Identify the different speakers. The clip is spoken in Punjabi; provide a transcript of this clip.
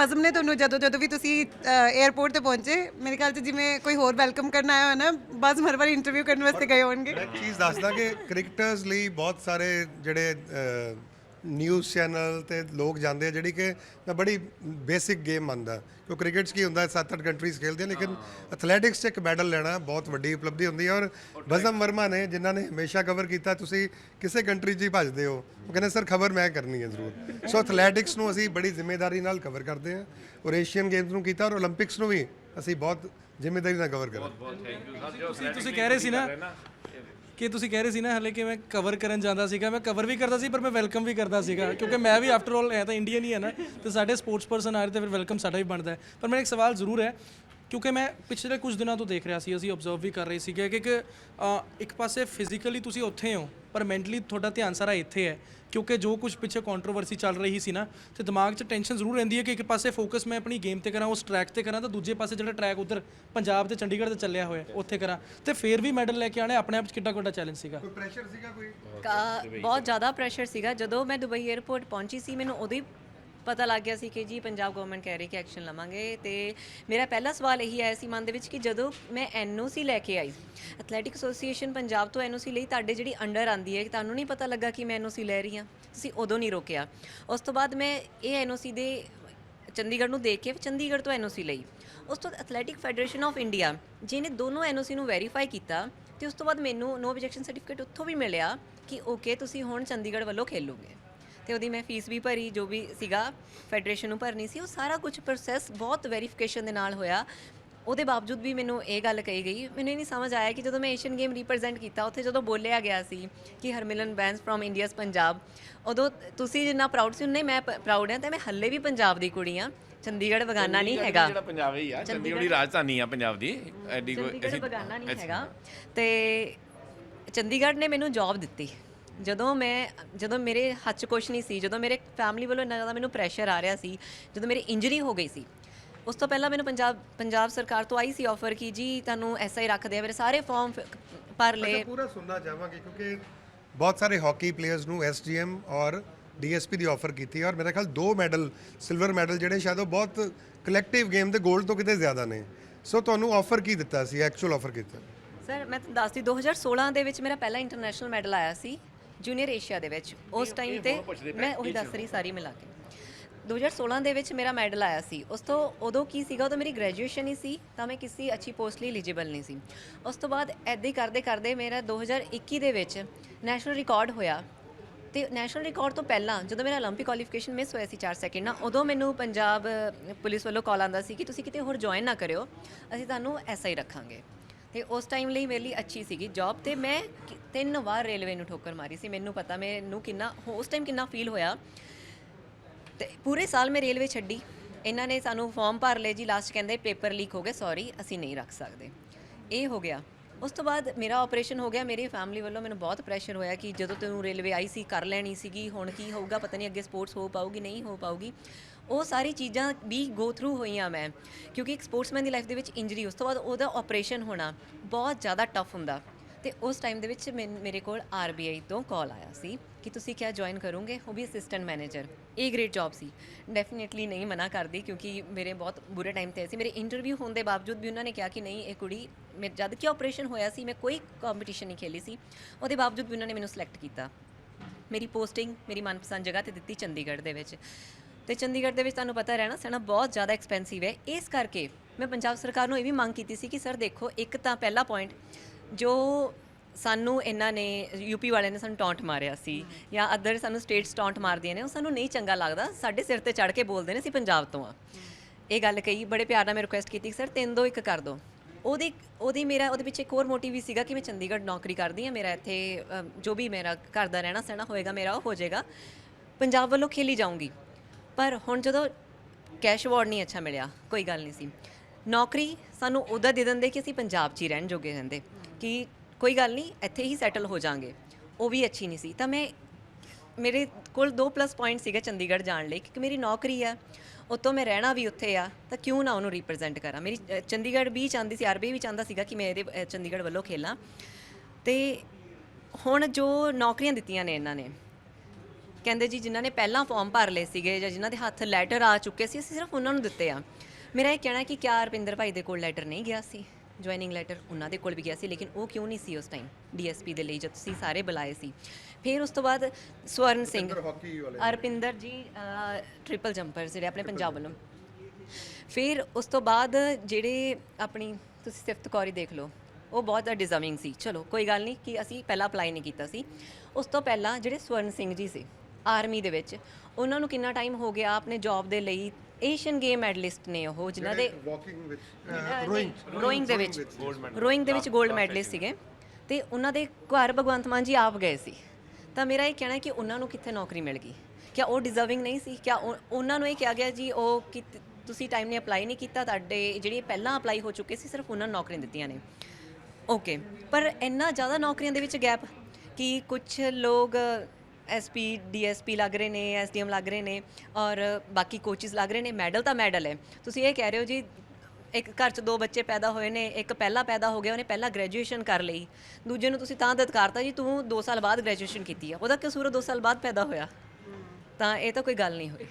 Speaker 1: ਬਜ਼ਮ ਨੇ ਤੁਹਾਨੂੰ ਜਦੋਂ ਜਦੋਂ ਵੀ ਤੁਸੀਂ 에ਅਰਪੋਰਟ ਤੇ ਪਹੁੰਚੇ ਮੇਰੇ ਖਿਆਲ 'ਚ ਜਿਵੇਂ ਕੋਈ ਹੋਰ ਵੈਲਕਮ ਕਰਨ ਆਇਆ ਹੋਇਆ ਨਾ ਬਜ਼ਮ ਹਰ ਵਾਰ ਇੰਟਰਵਿਊ ਕਰਨ ਵਾਸਤੇ ਗਏ ਹੋਣਗੇ।
Speaker 2: ਮੈਂ ਇੱਕ ਚੀਜ਼ ਦੱਸਦਾ ਕਿ ਕ੍ਰਿਕਟਰਸ ਲਈ ਬਹੁਤ ਸਾਰੇ ਜਿਹੜੇ ਨਿਊਜ਼ ਚੈਨਲ ਤੇ ਲੋਕ ਜਾਂਦੇ ਆ ਜਿਹੜੀ ਕਿ ਮੈਂ ਬੜੀ ਬੇਸਿਕ ਗੇਮ ਮੰਨਦਾ। ਕਿਉਂ ਕ੍ਰਿਕਟ 'ਚ ਕੀ ਹੁੰਦਾ 7-8 ਕੰਟਰੀਜ਼ ਖੇਲਦੇ ਆ ਲੇਕਿਨ ਐਥਲੈਟਿਕਸ 'ਚ ਇੱਕ ਮੈਡਲ ਲੈਣਾ ਬਹੁਤ ਵੱਡੀ ਉਪਲਬਧੀ ਹੁੰਦੀ ਹੈ ਔਰ ਬਜ਼ਮ ਵਰਮਾ ਨੇ ਜਿਨ੍ਹਾਂ ਨੇ ਹਮੇਸ਼ਾ ਕਵਰ ਕੀਤਾ ਤੁਸੀਂ ਕਿਸੇ ਕੰਟਰੀ 'ਚ ਹੀ ਭੱਜਦੇ ਹੋ ਉਹ ਕਹਿੰਦੇ ਸਰ ਖਬਰ ਮੈਂ ਕਰਨੀ ਹੈ ਜ਼ਰੂਰ। ਸੋ ਐਥਲੈਟਿਕਸ ਨੂੰ ਅਸੀਂ ਬੜੀ ਜ਼ਿੰਮੇਵਾਰੀ ਨਾਲ ਕਵਰ ਕਰਦੇ ਹਾਂ ਔਰ ਏਸ਼ੀਅਨ ਗੇਮਸ ਨੂੰ ਕੀਤਾ ਔਰ 올림픽ਸ ਨੂੰ ਵੀ ਅਸੀਂ ਬਹੁਤ ਜ਼ਿੰਮੇਵਾਰੀ ਨਾਲ ਕਵਰ ਕਰਾਂਗੇ।
Speaker 3: ਬਹੁਤ ਬਹੁਤ ਥੈਂਕ ਯੂ ਸਰ ਤੁਸੀਂ ਕਹਿ ਰਹੇ ਸੀ ਨਾ। ਕਿ ਤੁਸੀਂ ਕਹਿ ਰਹੇ ਸੀ ਨਾ ਹਲੇ ਕਿ ਮੈਂ ਕਵਰ ਕਰਨ ਜਾਂਦਾ ਸੀਗਾ, ਮੈਂ ਕਵਰ ਵੀ ਕਰਦਾ ਸੀ, ਪਰ ਮੈਂ ਵੈਲਕਮ ਵੀ ਕਰਦਾ ਸੀਗਾ, ਕਿਉਂਕਿ ਮੈਂ ਵੀ ਆਫਟਰ ਆਲ ਐ ਤਾਂ ਇੰਡੀਅਨ ਹੀ ਹੈ ਨਾ, ਤੇ ਸਾਡੇ ਸਪੋਰਟਸ ਪਰਸਨ ਆ ਰਹੇ ਤੇ ਫਿਰ ਵੈਲਕਮ ਸਾਡਾ ਵੀ ਬਣਦਾ ਹੈ। ਪਰ ਮੇਰਾ ਇੱਕ ਸਵਾਲ ਜ਼ਰੂਰ ਹੈ ਕਿਉਂਕਿ ਮੈਂ ਪਿਛਲੇ ਕੁਝ ਦਿਨਾਂ ਤੋਂ ਦੇਖ ਰਿਹਾ ਸੀ ਅਸੀਂ ਆਬਜ਼ਰਵ ਵੀ ਕਰ ਰਹੇ ਸੀਗੇ ਕਿ ਇੱਕ ਅ, ਇੱਕ ਪਾਸੇ ਫਿਜ਼ੀਕਲੀ ਤੁਸੀਂ ਉੱਥੇ ਹੋ ਪਰ ਮੈਂਟਲੀ ਤੁਹਾਡਾ ਧਿਆਨ ਸਾਰਾ ਇੱਥੇ ਹੈ। ਕਿਉਂਕਿ ਜੋ ਕੁਝ ਪਿੱਛੇ ਕੰਟਰੋਵਰਸੀ ਚੱਲ ਰਹੀ ਸੀ ਨਾ ਤੇ ਦਿਮਾਗ 'ਚ ਟੈਨਸ਼ਨ ਜ਼ਰੂਰ ਰਹਿੰਦੀ ਹੈ ਕਿ ਇੱਕ ਪਾਸੇ ਫੋਕਸ ਮੈਂ ਆਪਣੀ ਗੇਮ ਤੇ ਕਰਾਂ ਉਸ ਟਰੈਕ ਤੇ ਕਰਾਂ ਤਾਂ ਦੂਜੇ ਪਾਸੇ ਜਿਹੜਾ ਟਰੈਕ ਉਧਰ ਪੰਜਾਬ ਤੇ ਚੰਡੀਗੜ੍ਹ ਤੇ ਚੱਲਿਆ ਹੋਇਆ ਉੱਥੇ ਕਰਾਂ। ਤੇ ਫੇਰ ਵੀ ਮੈਡਲ ਲੈ ਕੇ ਆਣਾ ਆਪਣੇ ਆਪ 'ਚ ਕਿੱਡਾ ਵੱਡਾ ਚੈਲੰਜ ਸੀਗਾ?
Speaker 2: ਕੋਈ ਪ੍ਰੈਸ਼ਰ ਸੀਗਾ ਕੋਈ?
Speaker 4: ਕਾ- ਬਹੁਤ ਜ਼ਿਆਦਾ ਪ੍ਰੈਸ਼ਰ ਸੀਗਾ। ਜਦੋਂ ਮੈਂ ਦੁਬਈ 에ਅਰਪੋਰਟ ਪਹੁੰਚੀ ਸੀ ਮੈਨੂੰ ਉਦੋਂ ਹੀ ਪਤਾ ਲੱਗ ਗਿਆ ਸੀ ਕਿ ਜੀ ਪੰਜਾਬ ਗਵਰਨਮੈਂਟ ਕਹਿ ਰਹੀ ਕਿ ਐਕਸ਼ਨ ਲਵਾਂਗੇ ਤੇ ਮੇਰਾ ਪਹਿਲਾ ਸਵਾਲ ਇਹੀ ਆਇਆ ਸੀ ਮਨ ਦੇ ਵਿੱਚ ਕਿ ਜਦੋਂ ਮੈਂ ਐਨਓਸੀ ਲੈ ਕੇ ਆਈ ਐਥਲੈਟਿਕ ਐਸੋਸੀਏਸ਼ਨ ਪੰਜਾਬ ਤੋਂ ਐਨਓਸੀ ਲਈ ਤੁਹਾਡੇ ਜਿਹੜੀ ਅੰਡਰ ਆਂਦੀ ਹੈ, ਤੁਹਾਨੂੰ ਨਹੀਂ ਪਤਾ ਲੱਗਾ ਕਿ ਮੈਂ ਐਨਓਸੀ ਲੈ ਰਹੀ ਹਾਂ? ਤੁਸੀਂ ਉਦੋਂ ਨਹੀਂ ਰੋਕਿਆ। ਉਸ ਤੋਂ ਬਾਅਦ ਮੈਂ ਇਹ ਐਨਓਸੀ ਦੇ ਚੰਡੀਗੜ੍ਹ ਨੂੰ ਦੇਖ ਕੇ ਚੰਡੀਗੜ੍ਹ ਤੋਂ ਐਨਓਸੀ ਲਈ। ਉਸ ਤੋਂ ਬਾਅਦ ਐਥਲੈਟਿਕ ਫੈਡਰੇਸ਼ਨ ਆਫ ਇੰਡੀਆ ਜਿਹਨੇ ਦੋਨੋਂ ਐਨਓਸੀ ਨੂੰ ਵੈਰੀਫਾਈ ਕੀਤਾ ਤੇ ਉਸ ਤੋਂ ਬਾਅਦ ਮੈਨੂੰ ਨੋ ਆਬਜੈਕਸ਼ਨ ਸਰਟੀਫਿਕੇਟ ਉੱਥੋਂ ਵੀ ਮਿਲਿਆ ਕਿ ਓਕੇ ਤੁਸੀਂ ਹੁਣ ਚੰਡੀਗੜ੍ਹ ਵੱਲੋਂ ਖੇਲੋਗੇ। ਤੇ ਉਹਦੀ ਮੈਂ ਫੀਸ ਵੀ ਭਰੀ ਜੋ ਵੀ ਸੀਗਾ ਫੈਡਰੇਸ਼ਨ ਨੂੰ ਭਰਨੀ ਸੀ ਉਹ ਸਾਰਾ ਕੁਝ ਪ੍ਰੋਸੈਸ ਬਹੁਤ ਵੈਰੀਫਿਕੇਸ਼ਨ ਦੇ ਨਾਲ ਹੋਇਆ। ਉਹਦੇ ਬਾਵਜੂਦ ਵੀ ਮੈਨੂੰ ਇਹ ਗੱਲ ਕਹੀ ਗਈ। ਮੈਨੂੰ ਇਹ ਨਹੀਂ ਸਮਝ ਆਇਆ ਕਿ ਜਦੋਂ ਮੈਂ ਏਸ਼ੀਅਨ ਗੇਮ ਰਿਪਰੈਜ਼ੈਂਟ ਕੀਤਾ ਉੱਥੇ ਜਦੋਂ ਬੋਲਿਆ ਗਿਆ ਸੀ ਕਿ ਹਰਮਿਲਨ ਬੈਂਸ ਫਰੋਮ ਇੰਡੀਆਸ ਪੰਜਾਬ ਉਦੋਂ ਤੁਸੀਂ ਜਿੰਨਾ ਪ੍ਰਾਊਡ ਸੀ ਉਨਾ ਮੈਂ ਪ੍ਰਾਊਡ ਹਾਂ ਤੇ ਮੈਂ ਹੱਲੇ ਵੀ ਪੰਜਾਬ ਦੀ ਕੁੜੀ ਹਾਂ। ਚੰਡੀਗੜ੍ਹ ਬਗਾਨਾ ਨਹੀਂ ਹੈਗਾ।
Speaker 5: ਜਿਹੜਾ ਪੰਜਾਬ ਹੀ ਆ ਚੰਡੀਗੜ੍ਹ ਦੀ ਰਾਜਧਾਨੀ ਆ ਪੰਜਾਬ ਦੀ। ਐਡੀ ਕੋਈ
Speaker 4: ਚੰਡੀਗੜ੍ਹ ਬਗਾਨਾ ਨਹੀਂ ਹੈਗਾ। ਤੇ ਚੰਡੀਗੜ੍ਹ ਨੇ ਮੈਨੂੰ ਜੌਬ ਦਿੱਤੀ। ਜਦੋਂ ਮੈਂ ਜਦੋਂ ਮੇਰੇ ਹੱਥ 'ਚ ਕੁਛ ਨਹੀਂ ਸੀ ਜਦੋਂ ਮੇਰੇ ਫੈਮਿਲੀ ਵੱਲੋਂ ਇੰਨਾ ਜ਼ਿਆਦਾ ਮੈਨੂੰ ਪ੍ਰੈਸ਼ਰ ਆ ਰਿਹਾ ਸੀ ਜਦੋਂ ਮੇਰੀ ਇੰਜਰੀ ਹੋ ਗਈ ਸੀ ਉਸ ਤੋਂ ਪਹਿਲਾਂ ਮੈਨੂੰ ਪੰਜਾਬ ਪੰਜਾਬ ਸਰਕਾਰ ਤੋਂ ਆਈ ਸੀ ਆਫਰ ਕਿ ਜੀ ਤੁਹਾਨੂੰ ਐਸਆਈ ਰੱਖਦੇ ਆ ਮੇਰੇ ਸਾਰੇ ਫਾਰਮ ਭਰ ਲਏ।
Speaker 2: ਪੂਰਾ ਸੁਣਨਾ ਚਾਹਾਂਗੇ ਕਿਉਂਕਿ ਬਹੁਤ ਸਾਰੇ ਹਾਕੀ ਪਲੇਅਰਸ ਨੂੰ ਐਸਡੀਐਮ ਔਰ ਡੀਐਸਪੀ ਦੀ ਆਫਰ ਕੀਤੀ ਔਰ ਮੇਰਾ ਖਿਆਲ ਦੋ ਮੈਡਲ ਸਿਲਵਰ ਮੈਡਲ ਜਿਹੜੇ ਸ਼ਾਇਦ ਉਹ ਬਹੁਤ ਕਲੈਕਟਿਵ ਗੇਮ ਦੇ 골ਡ ਤੋਂ ਕਿਤੇ ਜ਼ਿਆਦਾ ਨੇ। ਸੋ ਤੁਹਾਨੂੰ ਆਫਰ ਕੀ ਦਿੱਤਾ ਸੀ ਐਕਚੁਅਲ ਆਫਰ ਕੀਤਾ
Speaker 4: ਸਰ ਮੈਂ ਤੁਹਾਨੂੰ ਦੱਸਦੀ 2016 ਦੇ ਵਿੱਚ ਮੇਰਾ ਪਹਿਲਾ ਇੰਟਰਨੈਸ਼ਨਲ ਮੈਡਲ ਆਇਆ ਸੀ। ਜੂਨੀਅਰ ਏਸ਼ੀਆ ਦੇ ਵਿੱਚ ਉਸ ਟਾਈਮ ਤੇ ਮੈਂ ਉਹੀ ਦੱਸ ਰਹੀ ਸਾਰੀ ਮਿਲਾ ਕੇ 2016 ਦੇ ਵਿੱਚ ਮੇਰਾ ਮੈਡਲ ਆਇਆ ਸੀ ਉਸ ਤੋਂ ਉਦੋਂ ਕੀ ਸੀਗਾ ਉਦੋਂ ਮੇਰੀ ਗ੍ਰੈਜੂਏਸ਼ਨ ਹੀ ਸੀ ਤਾਂ ਮੈਂ ਕਿਸੇ ਅੱਛੀ ਪੋਸਟ ਲਈ ਐਲੀਜੀਬਲ ਨਹੀਂ ਸੀ ਉਸ ਤੋਂ ਬਾਅਦ ਐਦਾਂ ਹੀ ਕਰਦੇ ਕਰਦੇ ਮੇਰਾ 2021 ਦੇ ਵਿੱਚ ਨੈਸ਼ਨਲ ਰਿਕਾਰਡ ਹੋਇਆ ਤੇ ਨੈਸ਼ਨਲ ਰਿਕਾਰਡ ਤੋਂ ਪਹਿਲਾਂ ਜਦੋਂ ਮੇਰਾ 올림픽 ਕੁਆਲੀਫਿਕੇਸ਼ਨ ਮਿਸ ਹੋਇਆ ਸੀ 4 ਸੈਕਿੰਡ ਨਾਲ ਉਦੋਂ ਮੈਨੂੰ ਪੰਜਾਬ ਅ, ਪੁਲਿਸ ਵੱਲੋਂ ਕਾਲ ਆਂਦਾ ਸੀ ਕਿ ਤੁਸੀਂ ਕਿਤੇ ਹੋਰ ਜੁਆਇਨ ਨਾ ਕਰਿਓ ਅਸੀਂ ਤੁਹਾਨੂੰ ਐਸਆਈ ਰੱਖਾਂਗੇ ਤੇ ਉਸ ਟਾਈਮ ਲਈ ਮੇਰੇ ਲਈ ਅੱਛੀ ਸੀਗੀ ਜੌਬ ਤੇ ਮੈਂ ਕਿ- ਤਿੰਨ ਵਾਰ ਰੇਲਵੇ ਨੂੰ ਠੋਕਰ ਮਾਰੀ ਸੀ, ਮੈਨੂੰ ਪਤਾ ਮੈਨੂੰ ਕਿੰਨਾ, ਉਸ ਟਾਈਮ ਕਿੰਨਾ ਫੀਲ ਹੋਇਆ। ਤੇ ਪੂਰੇ ਸਾਲ ਮੈਂ ਰੇਲਵੇ ਛੱਡੀ। ਇਹਨਾਂ ਨੇ ਸਾਨੂੰ ਫਾਰਮ ਭਰ ਲਏ ਜੀ ਲਾਸਟ ਕਹਿੰਦੇ ਪੇਪਰ ਲੀਕ ਹੋ ਗਏ ਸੌਰੀ ਅਸੀਂ ਨਹੀਂ ਰੱਖ ਸਕਦੇ। ਇਹ ਹੋ ਗਿਆ। ਉਸ ਤੋਂ ਬਾਅਦ ਮੇਰਾ ਆਪਰੇਸ਼ਨ ਹੋ ਗਿਆ, ਮੇਰੀ ਫੈਮਿਲੀ ਵੱਲੋਂ ਮੈਨੂੰ ਬਹੁਤ ਪ੍ਰੈਸ਼ਰ ਹੋਇਆ ਕਿ ਜਦੋਂ ਤੈਨੂੰ ਰੇਲਵੇ ਆਈ ਸੀ, ਕਰ ਲੈਣੀ ਸੀਗੀ, ਹੁਣ ਕੀ ਹੋਊਗਾ, ਪਤਾ ਨਹੀਂ ਅੱਗੇ ਸਪੋਰਟਸ ਹੋ ਪਾਊਗੀ, ਨਹੀਂ ਹੋ ਪਾਊਗੀ। ਉਹ ਸਾਰੀ ਚੀਜ਼ਾਂ ਵੀ ਗੋ ਥਰੂ ਹੋਈਆਂ ਮੈਂ, ਕਿਉਂਕਿ ਇੱਕ ਸਪੋਰਟਸਮੈਨ ਦੀ ਲਾਈਫ ਦੇ ਵਿੱਚ ਇੰਜਰੀ ਉਸ ਤੋਂ ਬਾਅਦ ਉਹਦਾ ਆਪਰੇਸ਼ਨ ਹੋਣਾ ਬਹੁਤ ਜ਼ਿਆਦਾ ਟਫ ਹੁੰਦਾ। ਤੇ ਉਸ ਟਾਈਮ ਦੇ ਵਿੱਚ ਮੈਨ- ਮੇਰੇ ਕੋਲ ਆਰਬੀਆਈ ਤੋਂ ਕਾਲ ਆਇਆ ਸੀ ਕਿ ਤੁਸੀਂ ਕਿਆ ਜੁਆਇਨ ਕਰੋਗੇ? ਉਹ ਵੀ ਅਸਿਸਟੈਂਟ ਮੈਨੇਜਰ ਇਹ ਗ੍ਰੇਟ ਜੌਬ ਸੀ। ਡੈਫੀਨਿਟਲੀ ਨਹੀਂ ਮਨਾ ਕਰਦੀ ਕਿਉਂਕਿ ਮੇਰੇ ਬਹੁਤ ਬੁਰੇ ਟਾਈਮ ਤੇ ਸੀ। ਮੇਰੇ ਇੰਟਰਵਿਊ ਹੋਣ ਦੇ ਬਾਵਜੂਦ ਵੀ ਉਹਨਾਂ ਨੇ ਕਿਹਾ ਕਿ ਨਹੀਂ, ਇਹ ਕੁੜੀ ਮੇਰੇ ਜਦ ਕਿ ਆਪਰੇਸ਼ਨ ਹੋਇਆ ਸੀ, ਮੈਂ ਕੋਈ ਕੰਪੀਟੀਸ਼ਨ ਨਹੀਂ ਖੇਲੀ ਸੀ। ਉਹਦੇ ਬਾਵਜੂਦ ਵੀ ਉਹਨਾਂ ਨੇ ਮੈਨੂੰ ਸਿਲੈਕਟ ਕੀਤਾ। ਮੇਰੀ ਪੋਸਟਿੰਗ ਮੇਰੀ ਮਨਪਸੰਦ ਜਗ੍ਹਾ ਤੇ ਦਿੱਤੀ ਚੰਡੀਗੜ੍ਹ ਦੇ ਵਿੱਚ। ਤੇ ਚੰਡੀਗੜ੍ਹ ਦੇ ਵਿੱਚ ਤੁਹਾਨੂੰ ਪਤਾ ਰਹਿਣਾ ਸਹਿਣਾ ਬਹੁਤ ਜ਼ਿਆਦਾ ਐਕਸਪੈਂਸਿਵ ਹੈ। ਇਸ ਕਰਕੇ ਮੈਂ ਪੰਜਾਬ ਸਰਕਾਰ ਨੂੰ ਇਹ ਵੀ ਮੰਗ ਕੀਤੀ ਸੀ ਕਿ, ਸਰ ਦੇਖੋ, ਇੱਕ ਤਾਂ ਪਹਿਲਾ ਪੁਆਇੰਟ ਜੋ ਸਾਨੂੰ ਇਹਨਾਂ ਨੇ ਯੂਪੀ ਵਾਲਿਆਂ ਨੇ ਸਾਨੂੰ ਟੌਂਟ ਮਾਰਿਆ ਸੀ ਜਾਂ ਅਦਰ ਸਾਨੂੰ ਸਟੇਟਸ ਟੌਂਟ ਮਾਰਦੀਆਂ ਨੇ, ਉਹ ਸਾਨੂੰ ਨਹੀਂ ਚੰਗਾ ਲੱਗਦਾ। ਸਾਡੇ ਸਿਰ ਤੇ ਚੜ ਕੇ ਬੋਲਦੇ ਨੇ ਅਸੀਂ ਪੰਜਾਬ ਤੋਂ ਆ। ਇਹ ਗੱਲ ਕਹੀ, ਬੜੇ ਪਿਆਰ ਨਾਲ ਮੈਂ ਰਿਕੁਐਸਟ ਕੀਤੀ ਸਰ ਤਿੰਨ ਦੋ, ਇੱਕ ਕਰ ਦਿਓ ਉਹਦੀ ਉਹਦੀ ਮੇਰਾ, ਉਹਦੇ ਪਿੱਛੇ ਇੱਕ ਹੋਰ ਮੋਟਿਵ ਵੀ ਸੀਗਾ ਕਿ ਮੈਂ ਚੰਡੀਗੜ੍ਹ ਨੌਕਰੀ ਕਰਦੀ ਹਾਂ, ਮੇਰਾ ਇੱਥੇ ਜੋ ਵੀ ਮੇਰਾ ਘਰ ਦਾ ਰਹਿਣਾ ਸਹਿਣਾ ਹੋਏਗਾ, ਮੇਰਾ ਉਹ ਹੋ ਜਾਏਗਾ। ਪੰਜਾਬ ਵੱਲੋਂ ਖੇਲੀ ਜਾਊਂਗੀ। ਪਰ ਹੁਣ ਜਦੋਂ ਕੈਸ਼ ਅਵਾਰਡ ਨਹੀਂ ਅੱਛਾ ਮਿਲਿਆ, ਕੋਈ ਗੱਲ ਨਹੀਂ ਸੀ। ਨੌਕਰੀ ਸਾਨੂੰ ਉਹਦਾ ਦੇ ਦਿੰਦੇ ਕਿ ਅਸੀਂ ਪੰਜਾਬ 'ਚ ਹੀ ਰਹਿਣ ਜੋਗੇ ਰਹਿੰਦੇ। ਕਿ ਕੋਈ ਗੱਲ ਨਹੀਂ, ਇੱਥੇ ਹੀ ਸੈਟਲ ਹੋ ਜਾਾਂਗੇ। ਉਹ ਵੀ ਅੱਛੀ ਨਹੀਂ ਸੀ। ਤਾਂ ਮੈਂ ਮੇਰੇ ਕੋਲ ਦੋ ਪਲੱਸ ਪੁਆਇੰਟ ਸੀਗੇ ਚੰਡੀਗੜ੍ਹ ਜਾਣ ਲਈ ਕਿ ਮੇਰੀ ਨੌਕਰੀ ਆ, ਉਤੋਂ ਮੈਂ ਰਹਿਣਾ ਵੀ ਉੱਥੇ ਆ, ਤਾਂ ਕਿਉਂ ਨਾ ਉਹਨੂੰ ਰਿਪਰੈਜ਼ੈਂਟ ਕਰਾਂ। ਮੇਰੀ ਚੰਡੀਗੜ੍ਹ ਵੀ ਚਾਹੁੰਦੀ ਸੀ, ਆਰਬੀ ਵੀ ਚਾਹੁੰਦਾ ਸੀਗਾ ਕਿ ਮੈਂ ਇਹਦੇ ਚੰਡੀਗੜ੍ਹ ਵੱਲੋਂ ਖੇਲਾਂ। ਤੇ ਹੁਣ ਜੋ ਨੌਕਰੀਆਂ ਦਿੱਤੀਆਂ ਨੇ ਇਹਨਾਂ ਨੇ, ਕਹਿੰਦੇ ਜੀ ਜਿਨ੍ਹਾਂ ਨੇ ਪਹਿਲਾਂ ਫਾਰਮ ਭਰ ਲਏ ਸੀਗੇ ਜਾਂ ਜਿਨ੍ਹਾਂ ਦੇ ਹੱਥ ਲੈਟਰ ਆ ਚੁੱਕੇ ਸੀ, ਅਸੀਂ ਸਿਰਫ ਉਹਨਾਂ ਨੂੰ ਦਿੱਤੇ ਆ। ਮੇਰਾ ਇਹ ਕਹਿਣਾ ਕਿ ਕਿਆ ਰਪਿੰਦਰ ਭਾਈ ਦੇ ਕੋਲ ਲੈਟਰ ਨਹੀਂ ਗਿਆ ਸੀ? ਜੁਆਇਨਿੰਗ ਲੈਟਰ ਉਹਨਾਂ ਦੇ ਕੋਲ ਵੀ ਗਿਆ ਸੀ ਲੇਕਿਨ ਉਹ ਕਿਉਂ ਨਹੀਂ ਸੀ ਉਸ ਟਾਈਮ ਡੀਐਸਪੀ ਦੇ ਲਈ ਜਦ ਤੁਸੀਂ ਸਾਰੇ ਬੁਲਾਏ ਸੀ? ਫਿਰ ਉਸ ਤੋਂ ਬਾਅਦ ਸਵਰਨ ਸਿੰਘ ਅਰਪਿੰਦਰ ਜੀ ਟ੍ਰਿਪਲ ਜੰਪਰ ਜਿਹੜੇ ਆਪਣੇ ਪੰਜਾਬ ਵੱਲੋਂ। ਫਿਰ ਉਸ ਤੋਂ ਬਾਅਦ ਜਿਹੜੇ ਆਪਣੀ ਤੁਸੀਂ ਸਿਫਤ ਕੌਰੀ ਦੇਖ ਲਓ ਉਹ ਬਹੁਤ ਡਿਜ਼ਰਵਿੰਗ ਸੀ। ਚਲੋ ਕੋਈ ਗੱਲ ਨਹੀਂ ਕਿ ਅਸੀਂ ਪਹਿਲਾਂ ਅਪਲਾਈ ਨਹੀਂ ਕੀਤਾ ਸੀ। ਉਸ ਤੋਂ ਪਹਿਲਾਂ ਜਿਹੜੇ ਸਵਰਨ ਸਿੰਘ ਜੀ ਸੀ ਆਰਮੀ ਦੇ ਵਿੱਚ। ਉਹਨਾਂ ਨੂੰ ਕਿੰਨਾ ਟਾਈਮ ਹੋ ਗਿਆ ਆਪਣੇ ਜੌਬ ਦੇ ਲਈ? ਏਸ਼ੀਅਨ ਗੇਮ ਮੈਡਲਿਸਟ ਨੇ ਉਹ ਜਿਨ੍ਹਾਂ ਦੇ
Speaker 2: ਵਾਕਿੰਗ ਵਿੱਚ
Speaker 4: ਰੋਇੰਗ ਦੇ ਵਿੱਚ। ਰੋਇੰਗ ਦੇ ਵਿੱਚ 골ਡ ਮੈਡਲਿਸਟ ਸੀਗੇ। ਤੇ ਉਹਨਾਂ ਦੇ ਘਰ ਭਗਵੰਤ ਮਾਨ ਜੀ ਆਪ ਗਏ ਸੀ। ਤਾਂ ਮੇਰਾ ਇਹ ਕਹਿਣਾ ਹੈ ਕਿ ਉਹਨਾਂ ਨੂੰ ਕਿੱਥੇ ਨੌਕਰੀ ਮਿਲ ਗਈ? ਕਿਆ ਉਹ ਡਿਜ਼ਰਵਿੰਗ ਨਹੀਂ ਸੀ? ਕਿਆ ਉਹ- ਉਹਨਾਂ ਨੂੰ ਇਹ ਕਿਹਾ ਗਿਆ ਜੀ ਉਹ ਕਿ ਤੁਸੀਂ ਟਾਈਮ ਨੇ ਅਪਲਾਈ ਨਹੀਂ ਕੀਤਾ ਤੁਹਾਡੇ ਜਿਹੜੀ ਪਹਿਲਾਂ ਅਪਲਾਈ ਹੋ ਚੁੱਕੇ ਸੀ ਸਿਰਫ ਉਹਨਾਂ ਨੂੰ ਨੌਕਰੀਆਂ ਦਿੱਤੀਆਂ ਨੇ। ਓਕੇ ਪਰ ਇੰਨਾ ਜ਼ਿਆਦਾ ਨੌਕਰੀਆਂ ਦੇ ਵਿੱਚ ਗੈਪ ਕਿ ਕੁਝ ਲੋਕ ਐਸਪੀ ਡੀਐਸਪੀ ਲੱਗ ਰਹੇ ਨੇ ਐਸਡੀਐਮ ਲੱਗ ਰਹੇ ਨੇ ਔਰ ਬਾਕੀ ਕੋਚਿਸ ਲੱਗ ਰਹੇ ਨੇ। ਮੈਡਲ ਤਾਂ ਮੈਡਲ ਹੈ। ਤੁਸੀਂ ਇਹ ਕਹਿ ਰਹੇ ਹੋ ਜੀ, ਇੱਕ ਘਰ 'ਚ ਦੋ ਬੱਚੇ ਪੈਦਾ ਹੋਏ ਨੇ, ਇੱਕ ਪਹਿਲਾਂ ਪੈਦਾ ਹੋ ਗਿਆ, ਉਹਨੇ ਪਹਿਲਾਂ ਗ੍ਰੈਜੂਏਸ਼ਨ ਕਰ ਲਈ। ਦੂਜੇ ਨੂੰ ਤੁਸੀਂ ਤਾਂ ਦਤਕਾਰਤਾ ਜੀ, ਤੂੰ 2 ਸਾਲ ਬਾਅਦ ਗ੍ਰੈਜੂਏਸ਼ਨ ਕੀਤੀ ਆ। ਉਹਦਾ ਕਿਉਂ ਕਸੂਰ 2 ਸਾਲ ਬਾਅਦ ਪੈਦਾ ਹੋਇਆ। ਤਾਂ ਇਹ ਤਾਂ ਕੋਈ ਗੱਲ ਨਹੀਂ ਹੋਈ।